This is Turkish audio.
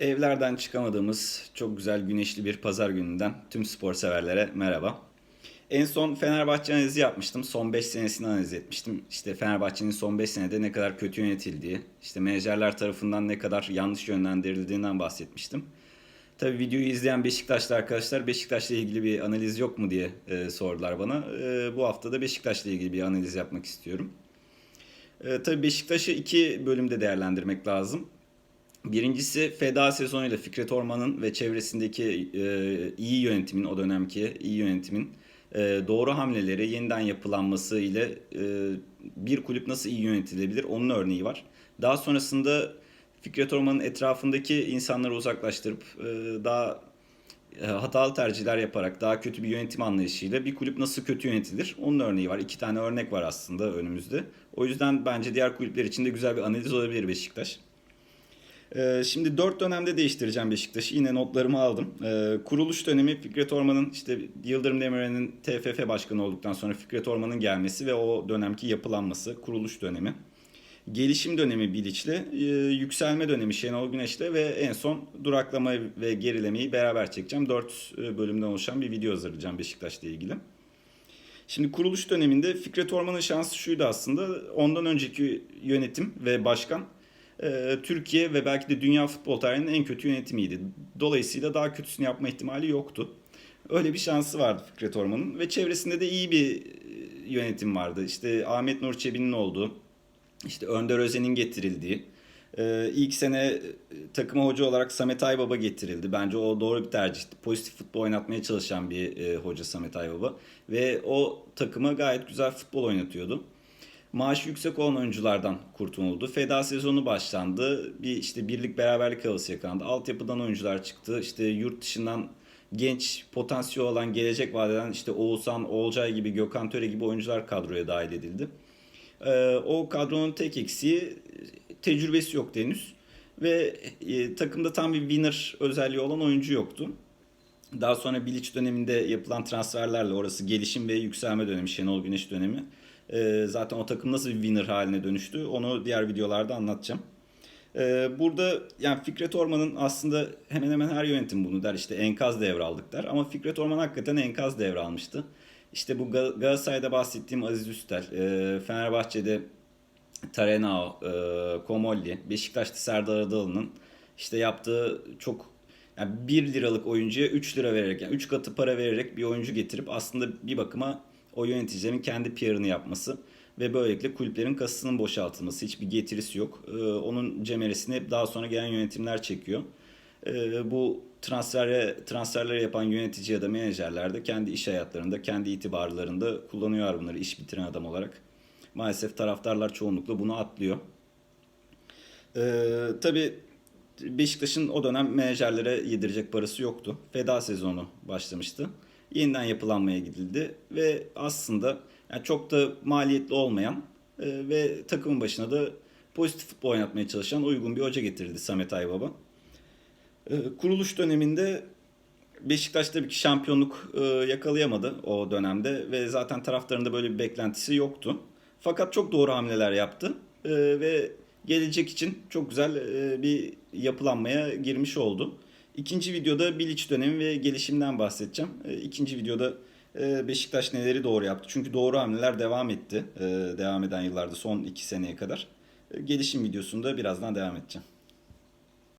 Evlerden çıkamadığımız çok güzel güneşli bir pazar gününden tüm spor severlere merhaba. En son Fenerbahçe analizi yapmıştım. Son 5 senesini analiz etmiştim. İşte Fenerbahçe'nin son 5 senede ne kadar kötü yönetildiği, işte menajerler tarafından ne kadar yanlış yönlendirildiğinden bahsetmiştim. Tabii videoyu izleyen Beşiktaşlı arkadaşlar Beşiktaş'la ilgili bir analiz yok mu diye e, sordular bana. E, bu hafta da Beşiktaş'la ilgili bir analiz yapmak istiyorum. E, tabii Beşiktaş'ı iki bölümde değerlendirmek lazım. Birincisi feda sezonuyla Fikret Orman'ın ve çevresindeki e, iyi yönetimin, o dönemki iyi yönetimin e, doğru hamleleri yeniden yapılanması ile e, bir kulüp nasıl iyi yönetilebilir onun örneği var. Daha sonrasında Fikret Orman'ın etrafındaki insanları uzaklaştırıp e, daha e, hatalı tercihler yaparak daha kötü bir yönetim anlayışıyla bir kulüp nasıl kötü yönetilir onun örneği var. İki tane örnek var aslında önümüzde. O yüzden bence diğer kulüpler için de güzel bir analiz olabilir Beşiktaş. Ee, Şimdi dört dönemde değiştireceğim Beşiktaş'ı. Yine notlarımı aldım. Ee, Kuruluş dönemi Fikret Orman'ın işte Yıldırım Demirören'in TFF başkanı olduktan sonra Fikret Orman'ın gelmesi ve o dönemki yapılanması kuruluş dönemi. Gelişim dönemi Bilic'le, e, yükselme dönemi Şenol Güneş'le ve en son duraklama ve gerilemeyi beraber çekeceğim. Dört e, bölümden oluşan bir video hazırlayacağım Beşiktaş'la ilgili. Şimdi kuruluş döneminde Fikret Orman'ın şansı şuydu aslında. Ondan önceki yönetim ve başkan e, Türkiye ve belki de dünya futbol tarihinin en kötü yönetimiydi. Dolayısıyla daha kötüsünü yapma ihtimali yoktu. Öyle bir şansı vardı Fikret Orman'ın ve çevresinde de iyi bir e, yönetim vardı. İşte Ahmet Nur Çebi'nin olduğu, işte Önder Özen'in getirildiği, e, ilk sene e, takıma hoca olarak Samet Aybaba getirildi. Bence o doğru bir tercihti. Pozitif futbol oynatmaya çalışan bir e, hoca Samet Aybaba. Ve o takıma gayet güzel futbol oynatıyordu. Maaşı yüksek olan oyunculardan kurtululdu. Feda sezonu başlandı. Bir işte birlik beraberlik havası yakalandı. Altyapıdan oyuncular çıktı. İşte yurt dışından genç potansiyel olan gelecek vadeden işte Oğuzhan, Olcay gibi Gökhan Töre gibi oyuncular kadroya dahil edildi. Ee, o kadronun tek eksiği tecrübesi yok henüz. Ve e, takımda tam bir winner özelliği olan oyuncu yoktu. Daha sonra Bilic döneminde yapılan transferlerle orası gelişim ve yükselme dönemi, Şenol Güneş dönemi. Ee, zaten o takım nasıl bir winner haline dönüştü onu diğer videolarda anlatacağım. Ee, burada yani Fikret Orman'ın aslında hemen hemen her yönetim bunu der işte enkaz devraldık der. Ama Fikret Orman hakikaten enkaz devralmıştı. İşte bu Gal- Galatasaray'da bahsettiğim Aziz Üstel, e, Fenerbahçe'de Tarenao, e, Komolli, Beşiktaş'ta Serdar Adalı'nın işte yaptığı çok yani 1 liralık oyuncuya 3 lira vererek yani 3 katı para vererek bir oyuncu getirip aslında bir bakıma o yöneticilerin kendi PR'ını yapması ve böylelikle kulüplerin kasasının boşaltılması hiçbir getirisi yok. Ee, onun cemeresini hep daha sonra gelen yönetimler çekiyor. Ee, bu transfere transferleri yapan yönetici ya da menajerler de kendi iş hayatlarında, kendi itibarlarında kullanıyor bunları iş bitiren adam olarak. Maalesef taraftarlar çoğunlukla bunu atlıyor. Ee, tabii Beşiktaş'ın o dönem menajerlere yedirecek parası yoktu. Feda sezonu başlamıştı. Yeniden yapılanmaya gidildi ve aslında yani çok da maliyetli olmayan e, ve takımın başına da pozitif futbol oynatmaya çalışan uygun bir hoca getirildi Samet Aybaba. E, kuruluş döneminde Beşiktaş tabii ki şampiyonluk e, yakalayamadı o dönemde ve zaten taraftarında böyle bir beklentisi yoktu. Fakat çok doğru hamleler yaptı ve gelecek için çok güzel e, bir yapılanmaya girmiş oldu. İkinci videoda Bilic dönemi ve gelişimden bahsedeceğim. E, İkinci videoda e, Beşiktaş neleri doğru yaptı. Çünkü doğru hamleler devam etti. Devam eden yıllarda son iki seneye kadar. Gelişim videosunda birazdan devam edeceğim.